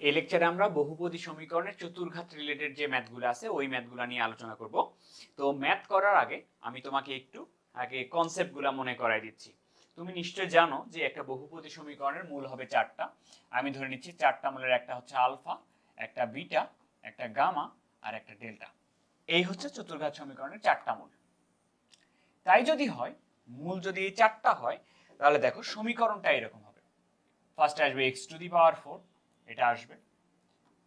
এই লেকচারে আমরা বহুপদী সমীকরণের চতুর্ঘাত রিলেটেড যে ম্যাথগুলো আছে, ওই ম্যাথগুলো নিয়ে আলোচনা করব। তো ম্যাথ করার আগে আমি তোমাকে একটু আগে কনসেপ্টগুলো মনে করাই দিচ্ছি। তুমি নিশ্চয় জানো যে একটা বহুপদী সমীকরণের মূল হবে চারটা। আমি ধরে নিচ্ছি চারটা মূলের একটা হচ্ছে আলফা একটা বিটা একটা গামা আর একটা ডেল্টা এই হচ্ছে চতুর্ঘাত সমীকরণের চারটা মূল। তাই যদি হয়, মূল যদি এই চারটা হয়, তাহলে দেখো সমীকরণটা এরকম হবে। ফার্স্টে আসবে x to the power four এটা আসবে।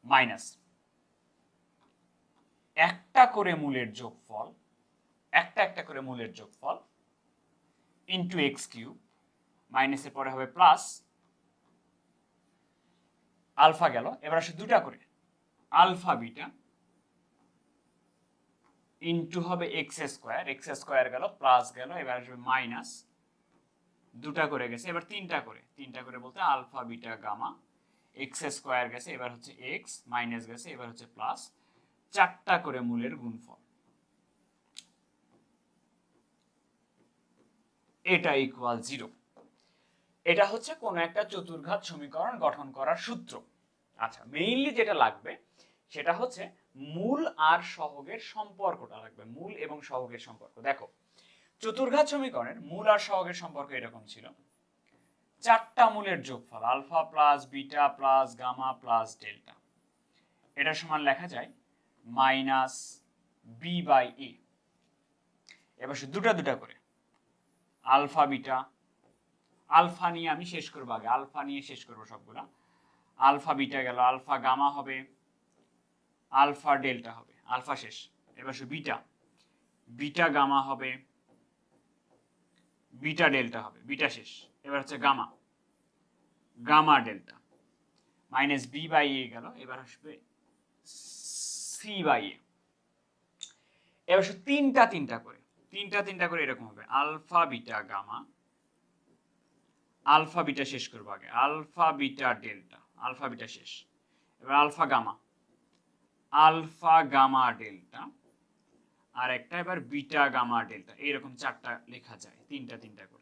মাইনাস একটা করে মূলের যোগফল, একটা একটা করে মূলের যোগফল ইন্টু এক্স কিউব মাইনাসের পরে হবে প্লাস আলফা গেল। এবার আসে দুটা করে। আলফা বিটা ইন্টু হবে এক্স স্কোয়ার এক্স স্কোয়ার গেল প্লাস গেল, এবার আসবে মাইনাস দুটা করে গেছে, এবার তিনটা করে। তিনটা করে বলতে alpha beta gamma x square গেছে, এবার হচ্ছে এক্স মাইনাস গেছে, এবার হচ্ছে প্লাস চারটা করে মূলের গুণফল। এটা ইকুয়াল জিরো এটা হচ্ছে একটা চতুর্ঘাত সমীকরণ গঠন করার সূত্র। আচ্ছা মেইনলি যেটা লাগবে, সেটা হচ্ছে মূল আর সহগের সম্পর্কটা লাগবে, মূল এবং সহগের সম্পর্ক। দেখো, চতুর্ঘাত সমীকরণের মূল আর সহগের সম্পর্ক এরকম ছিল। চারটা মূলের যোগফল, alpha plus, beta plus, gamma plus, delta. এটা সমান লেখা যায় মাইনাস বি বাই এ এবার শুধু দুটা দুটা করে। Alpha, beta. আলফা নিয়ে আমি শেষ করব আগে। আলফা নিয়ে শেষ করব সবগুলা। আলফা, বিটা গেল। আলফা, গামা হবে। আলফা, ডেল্টা হবে। আলফা শেষ। এবার শুধু বিটা। বিটা, গামা হবে। বিটা, ডেল্টা হবে। বিটা শেষ। এবার হচ্ছে gamma. Gamma delta. Minus B by A গেল, এবার আসবে সি বাই এ। এবার শুধু তিনটা তিনটা করে। তিনটা তিনটা করে এরকম হবে। Alpha, beta, gamma. Alpha, beta শেষ করব আগে। Alpha, beta, delta. Alpha, beta শেষ। এবার alpha, gamma. Alpha, gamma, delta. আর একটা এবার বিটা, গামা, ডেল্টা। এইরকম চারটা লেখা যায়। তিনটা তিনটা করে।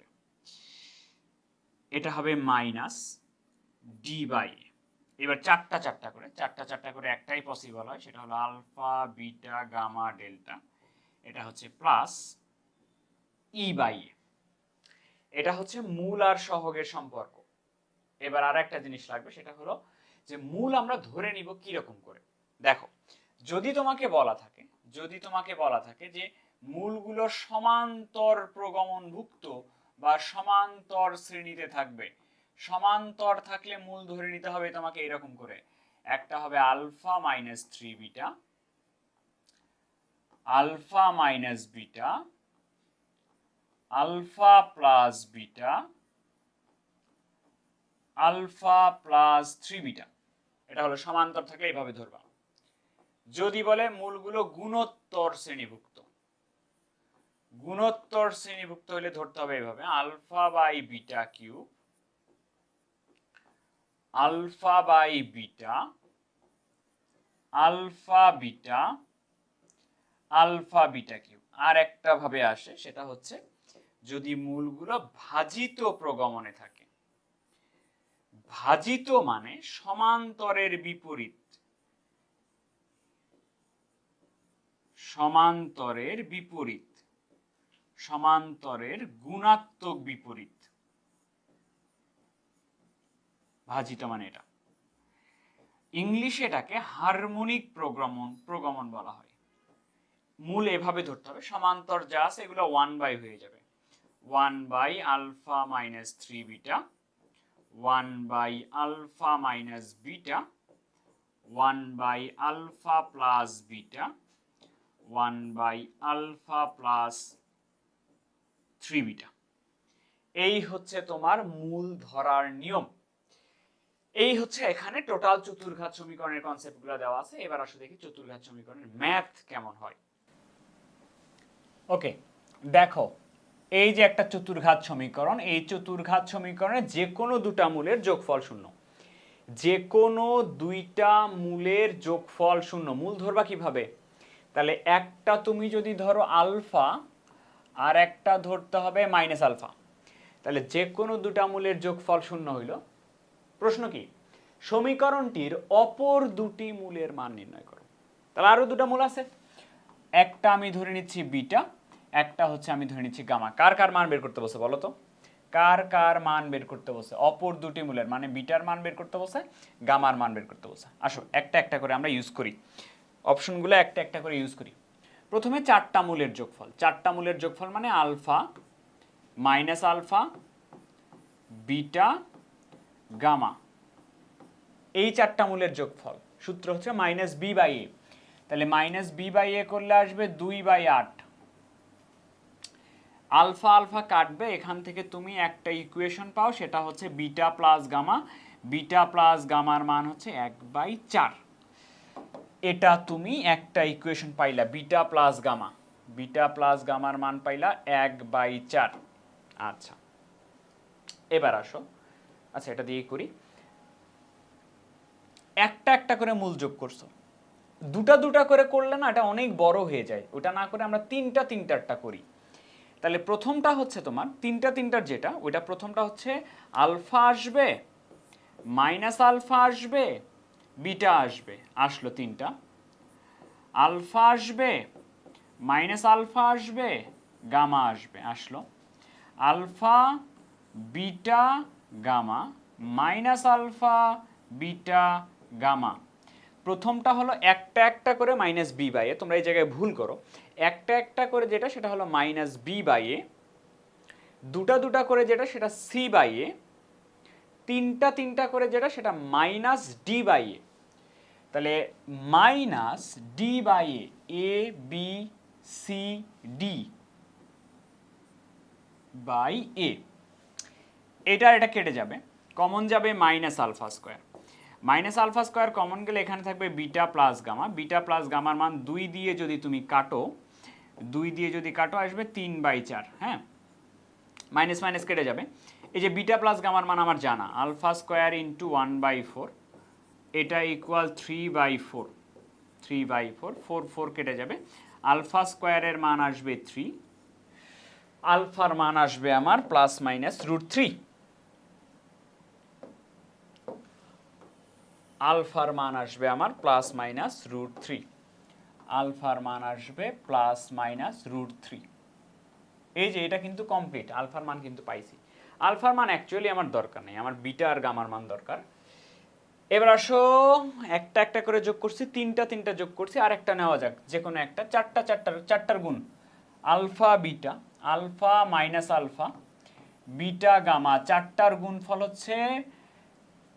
এটা হবে মাইনাস ডি বাই এবার চারটা চারটা করে, চারটা চারটা করে একটাই পসিবল হয়, সেটা হলো আলফা বিটা গামা ডেল্টা এটা হচ্ছে প্লাস ই বাই এটা হচ্ছে মূল আর সহগের সম্পর্ক। এবার আর একটা জিনিস লাগবে, সেটা হলো যে মূল আমরা ধরে নিব কীরকম করে। দেখো, যদি তোমাকে বলা থাকে, যদি তোমাকে বলা থাকে যে মূলগুলো সমান্তর প্রগমনভুক্ত বা সমান্তর শ্রেণীতে থাকবে। সমান্তর থাকলে মূল ধরে নিতে হবে তোমাকে এরকম করে। একটা হবে alpha minus three beta, alpha minus beta, alpha plus beta, alpha plus three beta. এটা হলো সমান্তর থাকলে এইভাবে ধরবা। যদি বলে মূলগুলো গুণোত্তর শ্রেণীভুক্ত গুণোত্তর শ্রেণীভুক্ত হলে ধরতে হবে এইভাবে। Alpha by beta cube. Alpha by beta. Alpha beta. Alpha beta cube. আর একটা ভাবে আসে, সেটা হচ্ছে যদি মূলগুলো ভাজিত প্রগমনে থাকে। ভাজিত মানে সমান্তরের বিপরীত। সমান্তরের বিপরীত। সমান্তরের গুণাত্মক বিপরীত। ভাজিটা মানে এটা। ইংলিশে এটাকে হারমোনিক প্রগমন প্রগমন বলা হয়। মূল এভাবে ধরতে হবে, সমান্তর যা আছে এগুলো ওয়ান বাই হয়ে যাবে। One by alpha minus three beta one by alpha minus beta one by alpha plus beta one by alpha plus three beta এই হচ্ছে তোমার মূল ধরার নিয়ম। এই হচ্ছে এখানে টোটাল চতুর্ঘাত সমীকরণের কনসেপ্টগুলো দেওয়া আছে। এবার আসলে দেখি চতুর্ঘাত সমীকরণের ম্যাথ কেমন হয়। ওকে দেখো, এই যে একটা চতুর্ঘাত সমীকরণ, এই চতুর্ঘাত সমীকরণে যে কোনো দুটা মূলের যোগফল শূন্য। যে কোনো দুইটা মূলের যোগফল শূন্য। মূল ধরবা কীভাবে? তাহলে একটা তুমি যদি ধরো আলফা আর একটা ধরতে হবে মাইনাস আলফা। তাহলে যে কোনো দুটা মূলের যোগফল শূন্য হইল। প্রশ্ন কি? সমীকরণটির অপর দুটি মূলের মান নির্ণয় করো। তাহলে আরও দুটো মূল আছে। একটা আমি ধরে নিচ্ছি বিটা, একটা হচ্ছে আমি ধরে নিচ্ছি গামা। কার কার মান বের করতে বসে বলো তো? কার কার মান বের করতে বসে? অপর দুটি মূলের মানে বিটার মান বের করতে বসে, গামার মান বের করতে বসে। আসো, একটা একটা করে আমরা ইউজ করি। অপশনগুলো একটা একটা করে ইউজ করি। প্রথমে চারটা মূলের যোগফল। চারটা মূলের যোগফল মানে alpha minus alpha beta gamma. এই চারটা মূলের যোগফল। সূত্র হচ্ছে মাইনাস বি বাই এ। তাহলে মাইনাস বি বাই এ করলে আসবে দুই বাই আট। আলফা আলফা কাটবে, এখান থেকে তুমি একটা ইকুয়েশন পাও, সেটা হচ্ছে beta plus gamma. Beta plus গামার মান হচ্ছে এক বাই চার। এটা তুমি একটা ইকুয়েশন পাইলা, beta plus gamma beta plus গামার মান পাইলা এক বাই চার। আচ্ছা। এবার আসো। আচ্ছা এটা দিয়ে করি। একটা একটা করে মূল যোগ করছ। দুটা দুটা করে করলে না এটা অনেক বড় হয়ে যায়। ওটা না করে আমরা তিনটা তিনটারটা করি। তাহলে প্রথমটা হচ্ছে তোমার, তিনটা তিনটার যেটা, ওইটা প্রথমটা হচ্ছে আলফা আসবে, মাইনাস আলফা আসবে বিটা আসবে, আসলো তিনটা। আলফা আসবে, মাইনাস আলফা আসবে, গামা আসবে, আসলো। Alpha, beta, gamma, minus alpha, beta, gamma. প্রথমটা হলো একটা একটা করে মাইনাস বি বাই এ, তোমরা এই জায়গায় ভুল করো। একটা একটা করে যেটা, সেটা হলো মাইনাস বি বাই এ। দুটা দুটা করে যেটা, সেটা সি বাই এ। তিনটা তিনটা করে যেটা, সেটা মাইনাস ডি বাই এ। তাহলে minus D by A A B C D by A এটা এটা কেটে যাবে। কমন যাবে minus alpha square minus alpha square common গেলে এখানে থাকবে beta plus gamma beta plus গামার মান দুই দিয়ে যদি তুমি কাটো, দুই দিয়ে যদি কাটো আসবে তিন বাই চার হ্যাঁ? মাইনাস মাইনাস কেটে যাবে। এই যে বিটা প্লাস গামার মান আমার জানা। Alpha square into one by four এটা equal three by four three by four four four কেটে যাবে। আলফা স্কোয়ারের মান আসবে থ্রি আলফার মান আসবে আমার প্লাস মাইনাস রুট থ্রি আলফার মান আসবে আমার প্লাস মাইনাস রুট থ্রি আলফার মান আসবে প্লাস মাইনাস রুট থ্রি এই যে, এটা কিন্তু কমপ্লিট আলফার মান কিন্তু পাইছি। আলফার মান অ্যাকচুয়ালি আমার দরকার নেই। আমার বিটা আর গামার মান দরকার। এবার আসো, একটা একটা করে যোগ করছি, তিনটা তিনটা যোগ করছি আর একটা নেওয়া যাক যে কোনো একটা, চারটা চারটার চারটার গুণ। Alpha, beta, alpha minus alpha, beta gamma, চারটার গুণফল হচ্ছে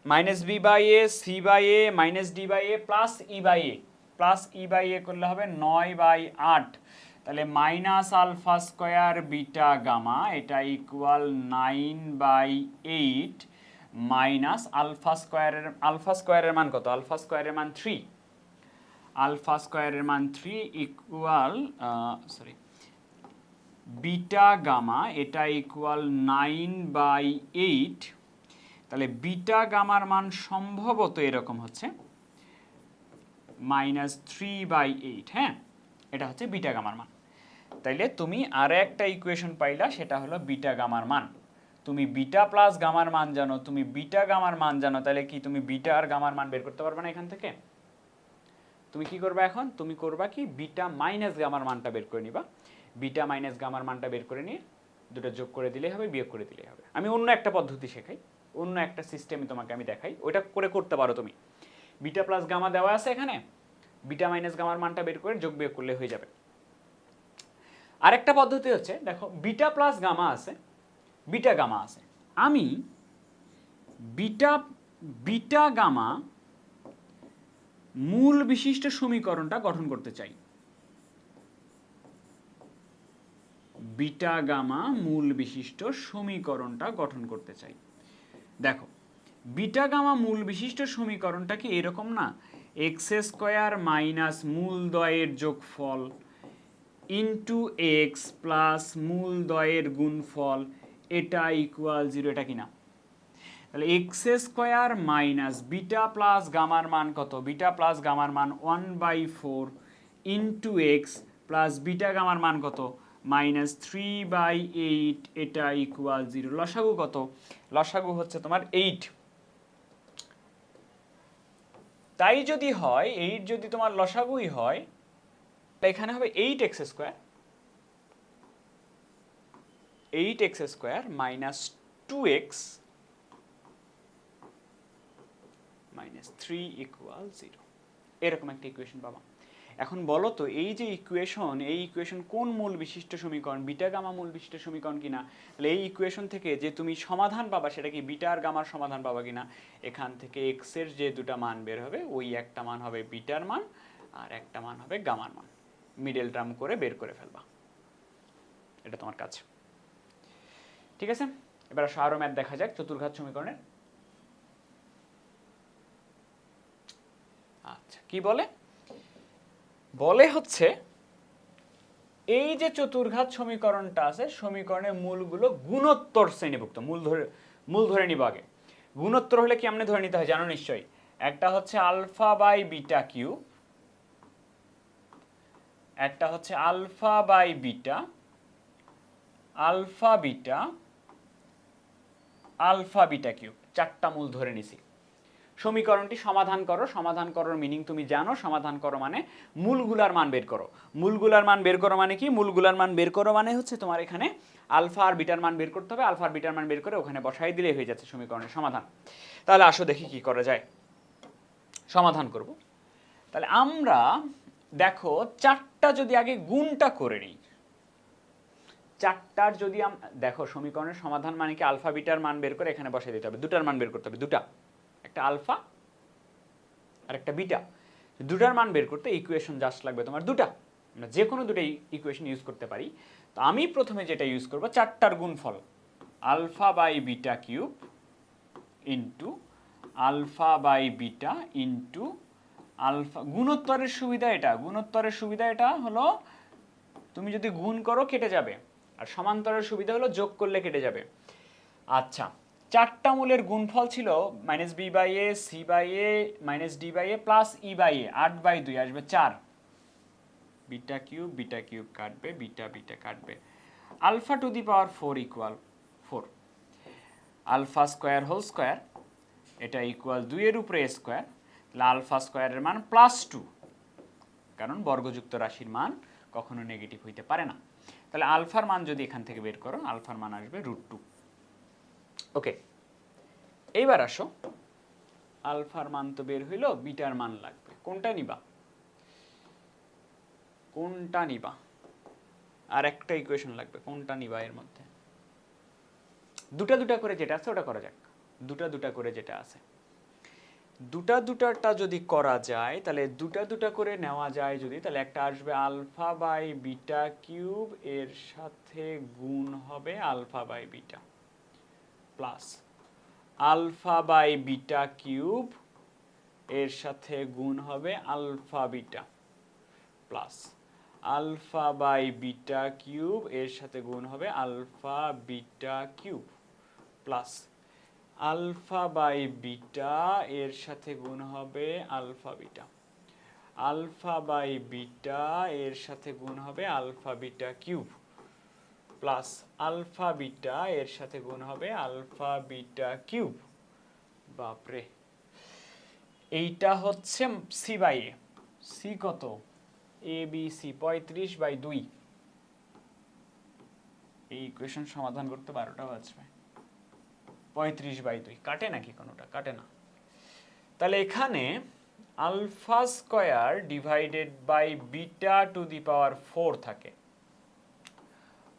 minus B by A, C by A, minus D by A, plus E by A. Plus E by A করলে হবে নয় বাই আট। তাহলে minus alpha square beta gamma, এটা equal nine by eight minus alpha স্কোয়ারের alpha স্কোয়ারের মান কত? আলফা স্কোয়ারের মান থ্রি আলফা স্কোয়ারের মান three equal sorry beta gamma, এটা ইকুয়াল নাইন বাই এইট তাহলে বিটা গামার মান সম্ভবত এরকম হচ্ছে মাইনাস থ্রি বাই এইট হ্যাঁ? এটা হচ্ছে বিটা গামার মান। তাইলে তুমি আরও একটা ইকুয়েশন পাইলা, সেটা হলো বিটা গামার মান। তুমি বিটা প্লাস গামার মান জানো, তুমি বিটা গামার মান জানো, তাহলে কি তুমি বিটা আর গামার মান বের করতে পারবে না এখান থেকে? তুমি কি করবে এখন? তুমি করবা কি? বিটা মাইনাস গামার মানটা বের করে নিবা। বিটা মাইনাস গামার মানটা বের করে নিয়ে দুটো যোগ করে দিলেই হবে, বিয়োগ করে দিলেই হবে। আমি অন্য একটা পদ্ধতি শেখাই, অন্য একটা সিস্টেমে তোমাকে আমি দেখাই, ওইটা করে করতে পারো তুমি। বিটা প্লাস গামা দেওয়া আছে এখানে, বিটা মাইনাস গামার মানটা বের করে যোগ বিয়োগ করলে হয়ে যাবে। আরেকটা পদ্ধতি হচ্ছে, দেখো, বিটা প্লাস গামা আছে বিটা গামা আছে। আমি বিটা বিটা গামা মূল বিশিষ্ট সমীকরণটা গঠন করতে চাই। বিটা গামা মূল বিশিষ্ট সমীকরণটা গঠন করতে চাই। দেখো, বিটা গামা মূল বিশিষ্ট সমীকরণটা কি এরকম না? এক্স স্কোয়ার মাইনাস মূল দয়ের যোগফল ইন্টু এক্স প্লাস মূল দয়ের গুণফল এটা ইকুয়াল জিরো এটা কিনা? তাহলে X square minus beta plus গামার মান কত? বিটা প্লাস গামার মান one by four into X plus beta গামার মান কত? মাইনাস থ্রি বাই এইট এটা ইকুয়াল জিরো লসাগু কত? লসাগু হচ্ছে তোমার এইট তাই যদি হয় এইট যদি তোমার লসাগুই হয় এখানে হবে eight X square eight X square minus two X minus three equal zero এরকম একটা ইকুয়েশন পাবা। এখন বলো তো, এই যে ইকুয়েশন এই ইকুয়েশন কোন মূল বিশিষ্ট সমীকরণ, বিটা গামা মূল বিশিষ্ট সমীকরণ কিনা? তাহলে এই ইকুয়েশন থেকে যে তুমি সমাধান পাবা, সেটা কি বিটা আর গামার সমাধান পাবা কিনা? এখান থেকে এক্সের যে দুটা মান বের হবে, ওই একটা মান হবে বিটার মান, আর একটা মান হবে গামার মান। মিডল টার্ম করে বের করে ফেলবা। এটা তোমার কাজ। ঠিক আছে? এবার আসো আরও ম্যাথ দেখা যাক, চতুর্ঘাত সমীকরণের। আচ্ছা কি বলে? বলে হচ্ছে, এই যে চতুর্ঘাত সমীকরণটা আছে, সমীকরণের মূলগুলো গুণোত্তর শ্রেণীভুক্ত, মূল ধরে মূল ধরে নিব আগে। গুণোত্তর হলে কি আমনে ধরে নিতে হয়? জানো নিশ্চয়ই। একটা হচ্ছে আলফা বাই বিটা কিউ, একটা হচ্ছে alpha by beta, alpha beta alpha beta cube, চারটা মূল ধরে নিছি। সমীকরণটি সমাধান করো, সমাধান করার মিনিং তুমি জানো, সমাধান করো মানে মূলগুলার মান বের করো। মূলগুলার মান বের করো মানে কি? মূলগুলার মান বের করো মানে হচ্ছে তোমার এখানে আলফা আর বিটার মান বের করতে হবে, আলফা আর বিটার মান বের করে ওখানে বসাই দিলেই হয়ে যাচ্ছে সমীকরণের সমাধান। তাহলে আসো দেখি কি করা যায়। সমাধান করব। তাহলে আমরা দেখো চারটা যদি আগে গুণটা করে নিই চারটার যদি দেখো, সমীকরণের সমাধান মানে কি? আলফা, বিটার মান বের করে এখানে বসাই দিতে হবে। দুটার মান বের করতে হবে। দুটা। একটা আলফা আর একটা বিটা। দুটার মান বের করতে ইকুয়েশন জাস্ট লাগবে তোমার দুটা। আমরা যে কোনো দুটো ইকুয়েশন ইউজ করতে পারি। তো আমি প্রথমে যেটা ইউজ করব, চারটার গুণফল alpha by beta cube into alpha by beta into alpha. গুণোত্তরের সুবিধা এটা। গুণোত্তরের সুবিধা এটা হলো, তুমি যদি গুণ করো, কেটে যাবে। আর সমান্তরের সুবিধা হলো যোগ করলে কেটে যাবে। আচ্ছা চারটা মূলের গুণফল ছিল minus B by A C by A minus D by A plus E by A আট বাই দুই আসবে চার। বিটা কিউব বিটা কিউব কাটবে, বিটা বিটা কাটবে। Alpha to the power four equal four. Alpha square whole square, এটা equal দুইয়ের উপরে square, তাহলে আলফা স্কোয়ারের মান প্লাস টু কারণ বর্গযুক্ত রাশির মান কখনো নেগেটিভ হইতে পারে না। তাহলে আলফার মান যদি এখান থেকে বের করো, আলফার মান আসবে রুট টু ওকে এইবার আসো। আলফার মান তো বের হইল, বিটার মান লাগবে। কোনটা নিবা? কোনটা নিবা? আর একটা ইকুয়েশন লাগবে, কোনটা নিবা এর মধ্যে? দুটা দুটা করে যেটা আছে, ওটা করা যাক। দুটা দুটা করে যেটা আছে। দুটা দুটাটা যদি করা যায়, তাহলে দুটা দুটা করে নেওয়া যায় যদি, তাহলে একটা আসবে আলফা বাই বিটা কিউব, এর সাথে গুণ হবে alpha by beta plus alpha by beta cube, এর সাথে গুণ হবে alpha beta plus alpha by beta cube, এর সাথে গুণ হবে alpha beta cube plus alpha by beta এর সাথে গুণ হবে alpha beta. Alpha by beta এর সাথে গুণ হবে alpha beta cube. Plus alpha beta এর সাথে গুণ হবে আলফা বিটা কিউব। বাপরে। এইটা হচ্ছে সি বাই এ সি কত? এ বি সি পঁয়ত্রিশ বাই দুই। এই ইকুয়েশন সমাধান করতে বারোটা বাজবে। পঁয়ত্রিশ বাই দুই। কাটে নাকি কোনোটা? কাটে না। তাহলে এখানে alpha square divided by beta to the power four থাকে।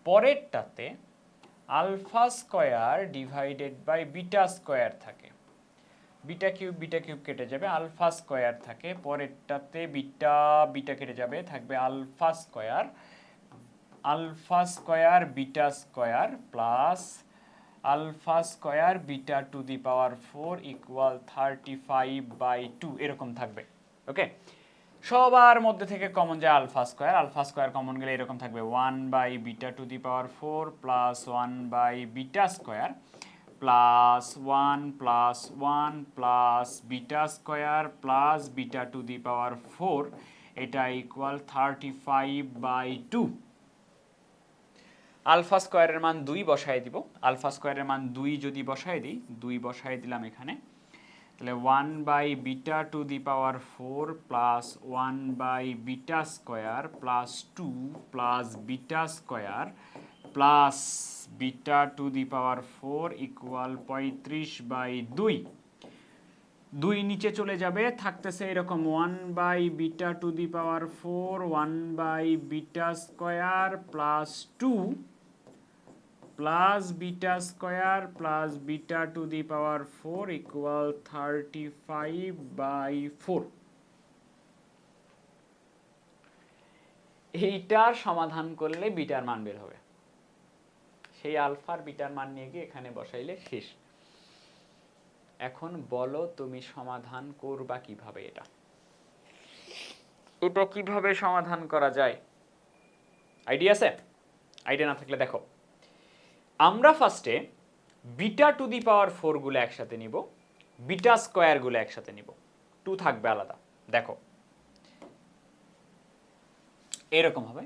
পরেরটাতে alpha square divided by beta square থাকে। বিটা কিউব বিটা কিউব কেটে যাবে, আলফা স্কোয়ার থাকে। পরেরটাতে বিটা বিটা কেটে যাবে, থাকবে alpha square. Alpha square, beta square plus alpha square beta to the power four equal thirty five by two, এরকম থাকবে, okay? সবার মধ্যে থেকে কমন যায় alpha square. Alpha square common গেলে এরকম থাকবে one by beta to the power four plus one by beta square plus one plus one plus beta square plus beta to the power four, এটা equal thirty five by two alpha স্কোয়ারের মান দুই বসায় দিব। Alpha স্কোয়ারের মান দুই যদি বসায় দিই, দুই বসায় দিলাম এখানে। তাহলে one by beta to the power four plus one by beta square plus two plus beta square plus beta to the power four equal পঁয়ত্রিশ বাই দুই। দুই নিচে চলে যাবে, থাকতেছে এরকম one by beta to the power four one by beta square plus two plus beta square plus beta to the power four equal thirty five by four. এইটার সমাধান করলে বিটার মান বের হবে। সেই আলফার বিটার মান নিয়ে গিয়ে এখানে বসাইলে শেষ। এখন বলো তুমি সমাধান করবা কীভাবে এটা? এটা কীভাবে সমাধান করা যায়? আইডিয়া আছে? আইডিয়া না থাকলে দেখো। আমরা ফার্স্টে বিটা টু দি পাওয়ার ফোরগুলো একসাথে নিব বিটা স্কোয়ারগুলো একসাথে নিব। টু থাকবে আলাদা, দেখো। এরকম হবে।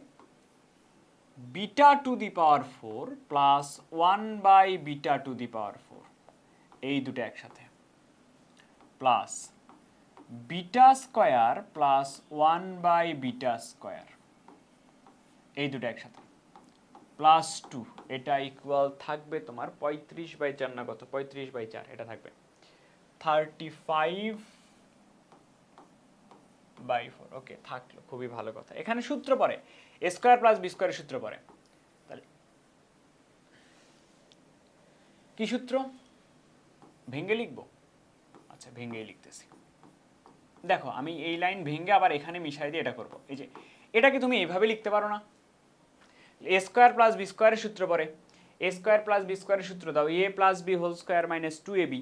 Beta to the power four plus one by beta to the power four এই দুটো একসাথে। Plus beta square plus one by beta square এই দুটো একসাথে। প্লাস টু এটা ইকুয়াল থাকবে তোমার পঁয়ত্রিশ বাই চার না কত? পঁয়ত্রিশ বাই চার, এটা থাকবে। Thirty five by four okay থাকল, খুবই ভালো কথা। এখানে সূত্র পড়ে এ স্কোয়ার প্লাস বি স্কোয়ারের সূত্র পড়ে। তাহলে, কি সূত্র? ভেঙ্গে লিখব? আচ্ছা ভেঙ্গেই লিখতেছি। দেখো, আমি এই লাইন ভেঙ্গে আবার এখানে মিশাই দিয়ে এটা করব। এই যে, এটাকে তুমি এইভাবে লিখতে পারো না। এ স্কোয়ার প্লাস বি স্কোয়ারের সূত্র পড়ে। এ স্কোয়ার প্লাস বি স্কোয়ারের সূত্র দাও। A plus B whole square minus two A B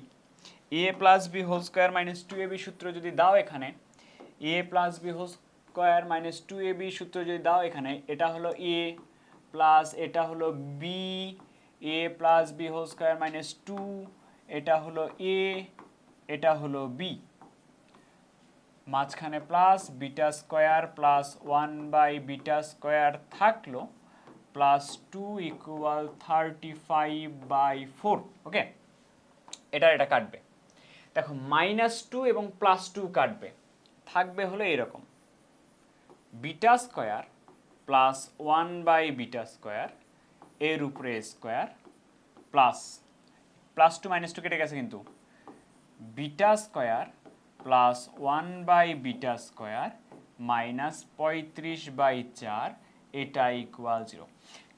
A plus B whole square minus two A B সূত্র যদি দাও এখানে A plus B whole square minus two A B সূত্র যদি দাও এখানে, এটা হলো এ প্লাস এটা হলো B A plus B whole square minus two এটা হলো এ এটা হলো বি মাঝখানে plus beta square plus one by beta square থাকল। Plus two equal thirty five by four okay এটা এটা কাটবে। দেখো মাইনাস টু এবং প্লাস টু কাটবে। থাকবে হলো এরকম। Beta square plus one by beta square এর উপরে square plus plus two minus two কেটে গেছে কিন্তু। Beta square plus one by beta square minus পঁয়ত্রিশ বাই চার এটা ইকুয়াল জিরো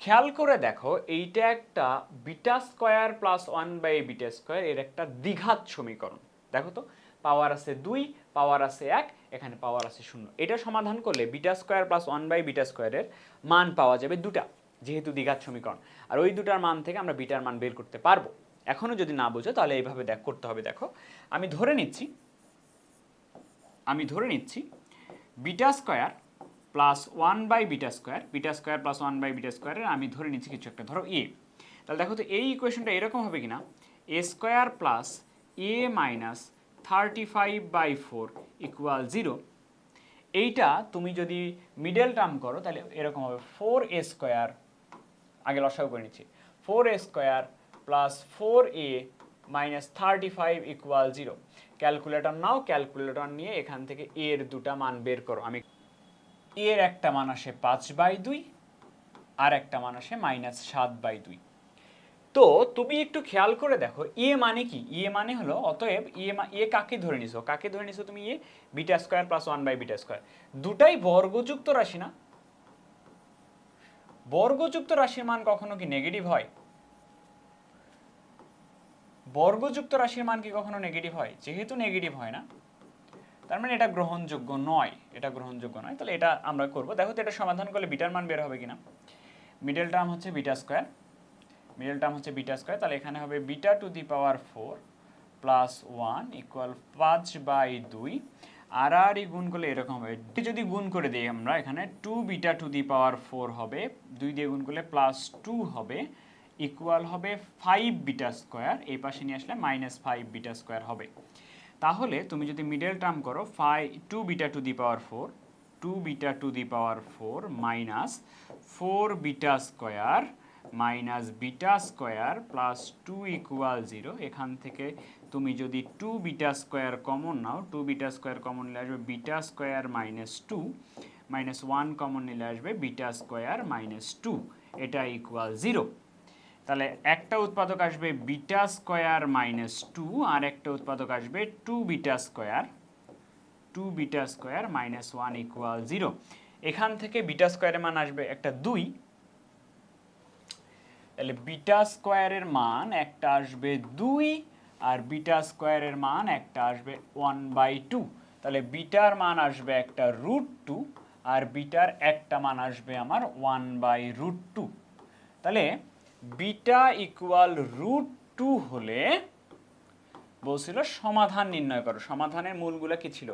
খেয়াল করে দেখো, এইটা একটা beta square plus one by beta square এর একটা দ্বিঘাত সমীকরণ। দেখো তো পাওয়ার আছে দুই পাওয়ার আছে এক, এখানে পাওয়ার আছে শূন্য। এটা সমাধান করলে beta square plus one by beta স্কোয়ারের মান পাওয়া যাবে দুটা, যেহেতু দ্বিঘাত সমীকরণ। আর ওই দুটার মান থেকে আমরা বিটার মান বের করতে পারব। এখনও যদি না বোঝো, তাহলে এইভাবে দেখ, করতে হবে দেখো। আমি ধরে নিচ্ছি, আমি ধরে নিচ্ছি beta square plus one by beta square beta square plus one by beta স্কোয়ারের আমি ধরে নিচ্ছি কিছু একটা, ধরো এ তাহলে দেখো তো এই ইকুয়েশনটা এরকম হবে কিনা? A square plus A minus thirty five by four equal zero এইটা তুমি যদি মিডল টার্ম করো, তাহলে এরকম হবে ফোর এ স্কোয়ার আগে লসাগু করে নিচ্ছি। Four A square plus four A minus thirty five equal zero calculator now calculator নিয়ে এখান থেকে এর দুটা মান বের করো। আমি এর একটা মান আসে পাঁচ বাই দুই, আর একটা মান আসে মাইনাস সাত বাই দুই। তো তুমি একটু খেয়াল করে দেখো, এ মানে কি? এ মানে হলো, অতএব এ এ কাকে ধরে নিছো? কাকে ধরে নিছো তুমি? A beta square plus one by beta square. দুটাই বর্গযুক্ত রাশি না? বর্গযুক্ত রাশির মান কখনো কি নেগেটিভ হয়? বর্গযুক্ত রাশির মান কি কখনো নেগেটিভ হয়? যেহেতু নেগেটিভ হয় না তার মানে এটা গ্রহণযোগ্য নয়, এটা গ্রহণযোগ্য নয়। তাহলে এটা আমরা করব। দেখো তো এটা সমাধান করলে বিটার মান বের হবে কিনা? মিডল টার্ম হচ্ছে বিটা স্কোয়ার মিডল টার্ম হচ্ছে বিটা স্কোয়ার তাহলে এখানে হবে beta to the power four plus one equal পাঁচ বাই দুই। আর আর গুণ করলে এরকম হবে। যদি গুণ করে দিই আমরা, এখানে two beta to the power four হবে। দুই দিয়ে গুণ করলে প্লাস টু হবে ইকুয়াল হবে ফাইভ বিটা স্কোয়ার এই পাশে নিয়ে আসলে মাইনাস ফাইভ বিটা স্কোয়ার হবে। তাহলে তুমি যদি মিডল টার্ম করো phi two beta to the power four two beta to the power four minus four beta square minus beta square plus two equal zero এখান থেকে তুমি যদি টু বিটা স্কোয়ার কমন নাও টু বিটা স্কোয়ার কমন নিলে আসবে beta square minus two minus one common নিলে আসবে beta square minus two এটা ইকুয়াল জিরো তাহলে একটা উৎপাদক আসবে বিটা স্কোয়ার মাইনাস টু আর একটা উৎপাদক আসবে two beta square, two beta square minus one equal zero. এখান থেকে বিটা স্কোয়ারের মান আসবে একটা দুই। তাহলে বিটা স্কোয়ারের মান একটা আসবে দুই আর বিটা স্কোয়ারের মান একটা আসবে ওয়ান বাই টু। তাহলে বিটার মান আসবে একটা রুট টু আর বিটার একটা মান আসবে আমার ওয়ান বাই রুট টু। তাহলে বিটা ইকুয়াল রুট টু হলে বলছিল সমাধান নির্ণয় করো। সমাধানের মূলগুলো কি ছিল?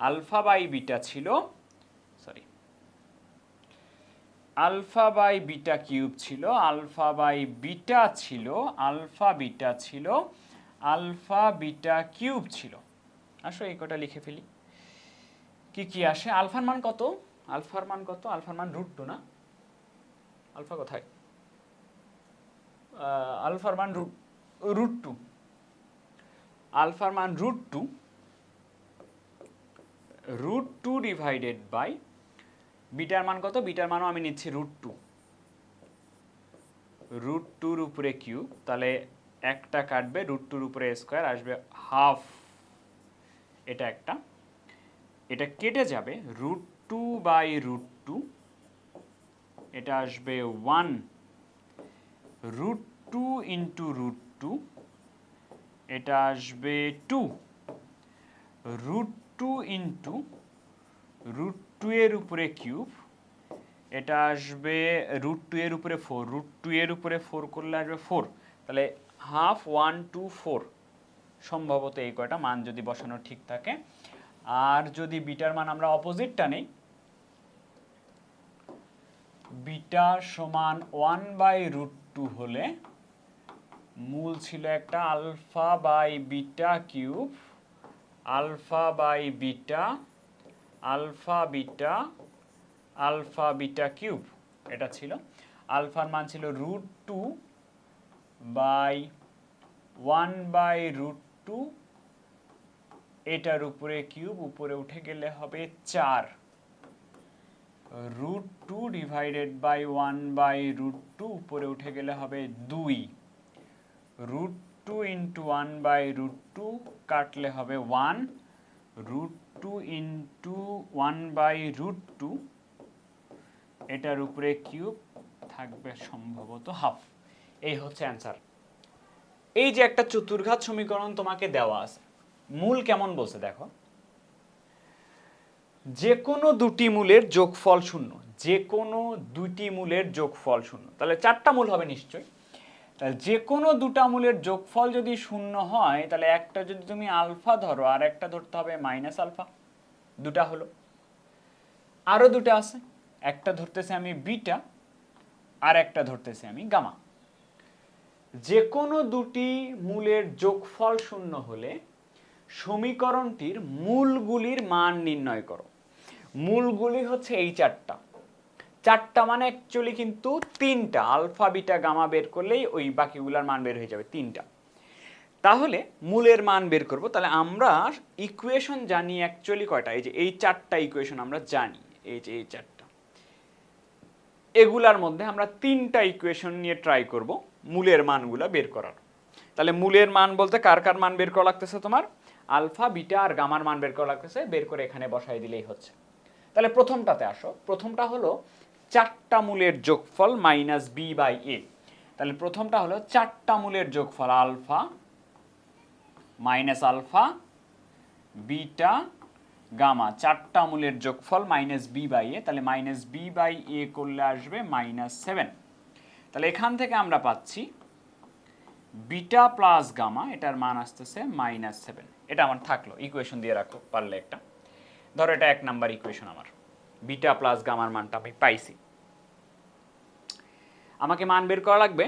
আলফা বাই বিটা ছিল sorry alpha by beta cube ছিল, আলফা বাই বিটা ছিল, আলফা বিটা ছিল, আলফা বিটা কিউব ছিল। আসো এই কটা লিখে ফেলি। কি কি আসে? আলফার মান কত? আলফার মান কত? আলফার মান রুট টু না? আলফা কোথায়? আলফার মান রুট রুট টু। আলফার মান root two root two divided by bitter মান কত? বিটার মানও আমি নিচ্ছি রুট টু। রুট টুর উপরে কিউব তাহলে একটা কাটবে, রুট টুর উপরে স্কোয়ার আসবে হাফ। এটা একটা। এটা কেটে যাবে, root two by root two, এটা আসবে one. Root two into root two এটা আসবে two root two into root two এর উপরে কিউব এটা আসবে রুট টু এর উপরে ফোর রুট টু এর উপরে ফোর করলে আসবে ফোর তাহলে হাফ ওয়ান টু ফোর সম্ভবত এই কয়টা মান যদি বসানো ঠিক থাকে। আর যদি বিটার মান আমরা অপোজিটটা নেই, বিটা সমান ওয়ান বাই রুট টু হলে মূল ছিল একটা alpha by beta cube, alpha by beta, alpha beta alpha beta cube, এটা ছিল। আলফার মান ছিল root two by one by root two, এটার উপরে কিউব, উপরে উঠে গেলে হবে চার। Root two divided by one by root two, উপরে উঠে গেলে হবে দুই। Root two into one by root two কাটলে হবে one root two into one by root two এটার উপরে কিউব থাকবে সম্ভবত হাফ। এই হচ্ছে অ্যান্সার। এই যে একটা চতুর্ঘাত সমীকরণ তোমাকে দেওয়া আছে, মূল কেমন বলছে দেখো? যে কোনো দুটি মূলের যোগফল শূন্য যে কোনো দুটি মূলের যোগফল শূন্য। তাহলে চারটা মূল হবে নিশ্চয়ই। তাহলে যে কোনো দুটা মূলের যোগফল যদি শূন্য হয়, তাহলে একটা যদি তুমি আলফা ধরো, আর একটা ধরতে হবে মাইনাস আলফা। দুটা হলো। আরও দুটা আছে। একটা ধরতেছে আমি বিটা, আর একটা ধরতেছি আমি গামা। যে কোনো দুটি মূলের যোগফল শূন্য হলে সমীকরণটির মূলগুলির মান নির্ণয় করো। মূলগুলি হচ্ছে এই চারটা। চারটা মানে অ্যাকচুয়ালি কিন্তু তিনটা, আলফা, বিটা, গামা বের করলেই ওই বাকিগুলার মান বের হয়ে যাবে, তিনটা। তাহলে মূলের মান বের করব, তাহলে আমরা ইকুয়েশন জানি অ্যাকচুয়ালি কয়টা? এই যে এই চারটা ইকুয়েশন আমরা জানি, এই যে এই চারটা। এগুলার মধ্যে আমরা তিনটা ইকুয়েশন নিয়ে ট্রাই করব, মূলের মানগুলা বের করার। তাহলে মূলের মান বলতে কার কার মান বের করা লাগতেছে তোমার? আলফা, বিটা আর গামার মান বের করা লাগতেছে, বের করে এখানে বসাই দিলেই হচ্ছে। তাহলে প্রথমটাতে আসো, প্রথমটা হলো চারটা মূলের যোগফল মাইনাস বি বাই এ তাহলে প্রথমটা হলো চারটা মূলের যোগফল alpha minus alpha beta gamma. চারটা মূলের যোগফল মাইনাস বি বাই এ তাহলে মাইনাস বি বাই এ করলে আসবে মাইনাস সেভেন তাহলে এখান থেকে আমরা পাচ্ছি বিটা প্লাস গামা, এটার মান আসতেছে মাইনাস সেভেন এটা আমার থাকল ইকুয়েশন দিয়ে রাখো পারলে একটা। ধরো এটা এক নাম্বার ইকুয়েশন আমার। বিটা প্লাস গামার মানটা আমি পাইছি। আমাকে মান বের করা লাগবে?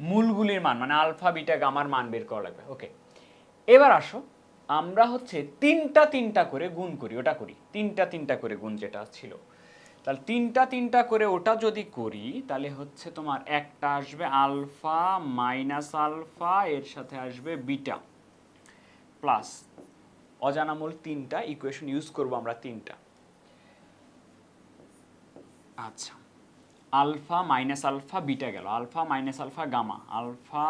মূলগুলির মান মানে আলফা, বিটা, গামার মান বের করা লাগবে। ওকে এবার আসো, আমরা হচ্ছে তিনটা তিনটা করে গুণ করি, ওটা করি। তিনটা তিনটা করে গুণ যেটা ছিল। তাহলে তিনটা তিনটা করে ওটা যদি করি, তাহলে হচ্ছে তোমার একটা আসবে আলফা মাইনাস আলফা, এর সাথে আসবে বিটা। প্লাস অজানা মূল তিনটা ইকুয়েশন ইউজ করব আমরা তিনটা। আচ্ছা। আলফা মাইনাস আলফা বিটা গেল। Alpha minus alpha gamma. Alpha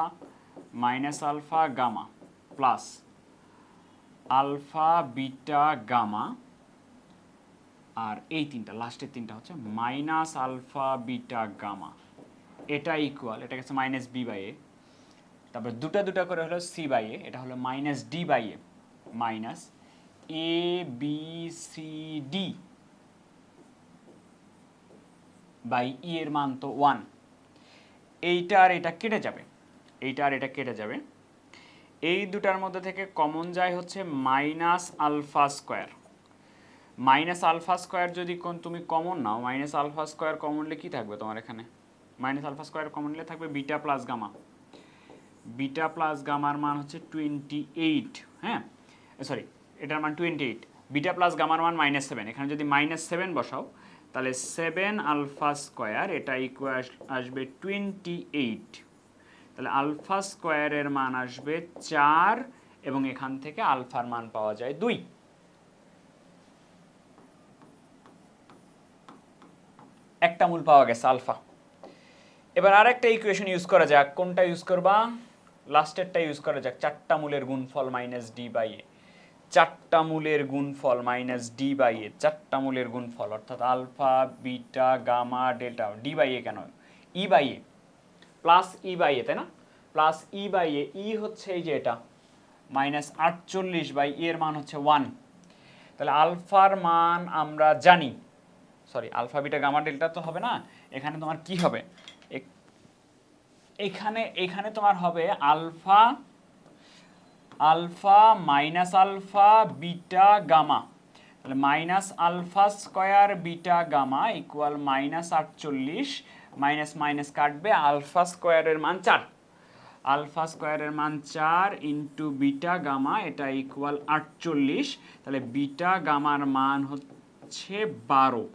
minus alpha gamma plus alpha beta gamma. আর এই তিনটা, লাস্টের তিনটা হচ্ছে মাইনাস আলফা বিটা গামা। এটা ইকুয়াল এটা গেছে মাইনাস বি বাই এ। তারপর দুটা দুটা করে হলো সি বাই এ, এটা হলো minus D by A. Minus A B C D. By E এর মান তো ওয়ান এইটা আর এটা কেটে যাবে। এইটা আর এটা কেটে যাবে। এই দুটার মধ্যে থেকে কমন যায় হচ্ছে minus alpha square minus alpha square যদি কোন তুমি কমন নাও মাইনাস আলফা স্কোয়ার কমন নিলে কী থাকবে তোমার এখানে? মাইনাস আলফা স্কোয়ার কমন থাকবে beta plus gamma beta plus গামার মান হচ্ছে টোয়েন্টি এইট হ্যাঁ সরি এটার মান টোয়েন্টি এইট বিটা প্লাস গামার মান মাইনাস সেভেন এখানে যদি মাইনাস সেভেন বসাও তাহলে সেভেন আলফা স্কোয়ার এটা ইকুয়াল আসবে টোয়েন্টি এইট তাহলে আলফা স্কোয়ারের মান আসবে চার এবং এখান থেকে আলফার মান পাওয়া যায় দুই। একটা মূল পাওয়া গেছে আলফা এবার আর একটা ইকুয়েশন ইউজ করা যাক। কোনটা ইউজ করবা? লাস্টেরটা ইউজ করা যাক। চারটা মূলের গুণফল মাইনাস ডি বাই এ চারটা মূলের গুণফল মাইনাস ডি বাই এ চারটা মূলের গুণফল, অর্থাৎ alpha beta gamma delta D by A কেন? E by A plus E by A তাই না? প্লাস ই বাই এ ই হচ্ছে এই যে এটা মাইনাস আটচল্লিশ বাই এর মান হচ্ছে ওয়ান তাহলে আলফার মান আমরা জানি sorry alpha beta gamma delta তো হবে না, এখানে তোমার কি হবে? এখানে এখানে তোমার হবে alpha alpha minus alpha beta gamma. তাহলে minus alpha square beta gamma equal minus আটচল্লিশ, মাইনাস মাইনাস কাটবে আলফা স্কোয়ারের মান চার। আলফা স্কোয়ারের মান চার ইন্টু বিটা গামা, এটা ইকুয়াল আটচল্লিশ, তাহলে বিটা গামার মান হচ্ছে বারো।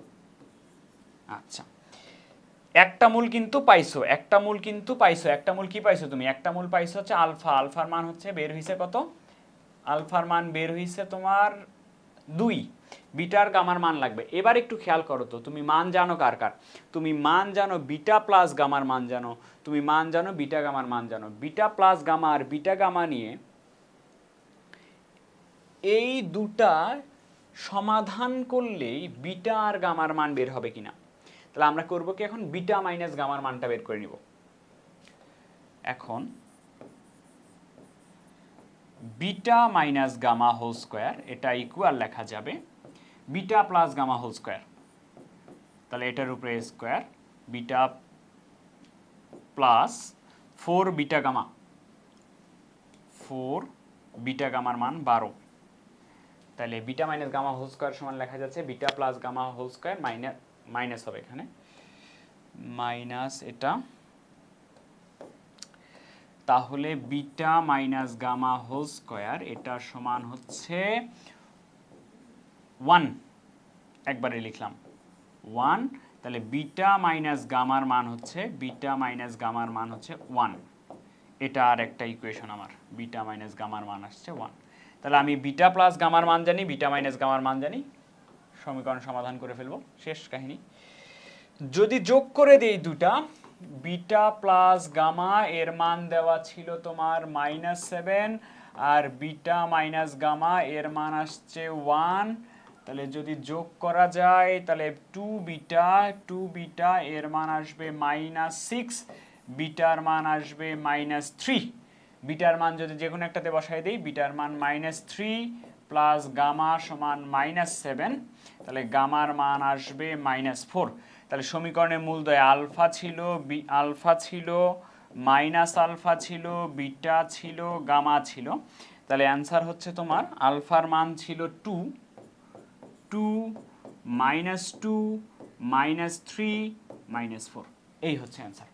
আচ্ছা। একটা মূল কিন্তু পাইছো, একটা মূল কিন্তু পাইছো, একটা মূল কি পাইছো তুমি? একটা মূল পাইছো হচ্ছে আলফা, আলফার মান হচ্ছে বের হইছে কত? আলফার মান বের হইছে তোমার দুই, বিটার গামার মান লাগবে। এবার একটু খেয়াল করো তো, তুমি মান জানো কার কার? তুমি মান জানো বিটা প্লাস গামার মান জানো, তুমি মান জানো বিটা গামার মান জানো। বিটা প্লাস গামা আর বিটা গামা নিয়ে এই দুটা সমাধান করলেই বিটা আর গামার মান বের হবে কিনা? তাহলে আমরা করব কি এখন বিটা মাইনাস গামার মানটা বের করে নিব। এখন beta minus gamma whole square, এটা ইকুয়াল লেখা যাবে beta plus gamma whole square. তাহলে এটার উপরে square, beta plus four beta gamma. Four beta গামার মান বারো। তাহলে beta minus gamma whole square সমান লেখা যাচ্ছে beta plus gamma whole square minus minus হবে এখানে। মাইনাস এটা। তাহলে beta minus gamma whole square, এটা সমান হচ্ছে ওয়ান। একবারে লিখলাম। ওয়ান, তাহলে বিটা মাইনাস গামার মান হচ্ছে, বিটা মাইনাস গামার মান হচ্ছে ওয়ান। এটা আর একটা ইকুয়েশন আমার, বিটা মাইনাস গামার মান আসছে ওয়ান। তাহলে আমি বিটা প্লাস গামার মান জানি, বিটা মাইনাস গামার মান জানি সমীকরণ সমাধান করে ফেলব। শেষ কাহিনী। যদি যোগ করে দেই দুটা, বিটা প্লাস গামা এর মান দেওয়া ছিল তোমার মাইনাস সেভেন, আর বিটা মাইনাস গামা এর মান আসছে ওয়ান। তাহলে যদি যোগ করা যায়, তাহলে টু বিটা টু বিটা এর মান আসবে মাইনাস সিক্স, বিটার মান আসবে মাইনাস থ্রি। বিটার মান যদি যে কোনো একটাতে বসাই দিই, বিটার মান মাইনাস থ্রি প্লাস গামা সমান মাইনাস সেভেন। তাহলে গামার মান আসবে মাইনাস ফোর তাহলে সমীকরণের মূলদয় আলফা ছিল বি আলফা ছিল মাইনাস আলফা ছিল বিটা ছিল গামা ছিল। তাহলে অ্যান্সার হচ্ছে তোমার আলফার মান ছিল two two minus two minus three minus four এই হচ্ছে অ্যান্সার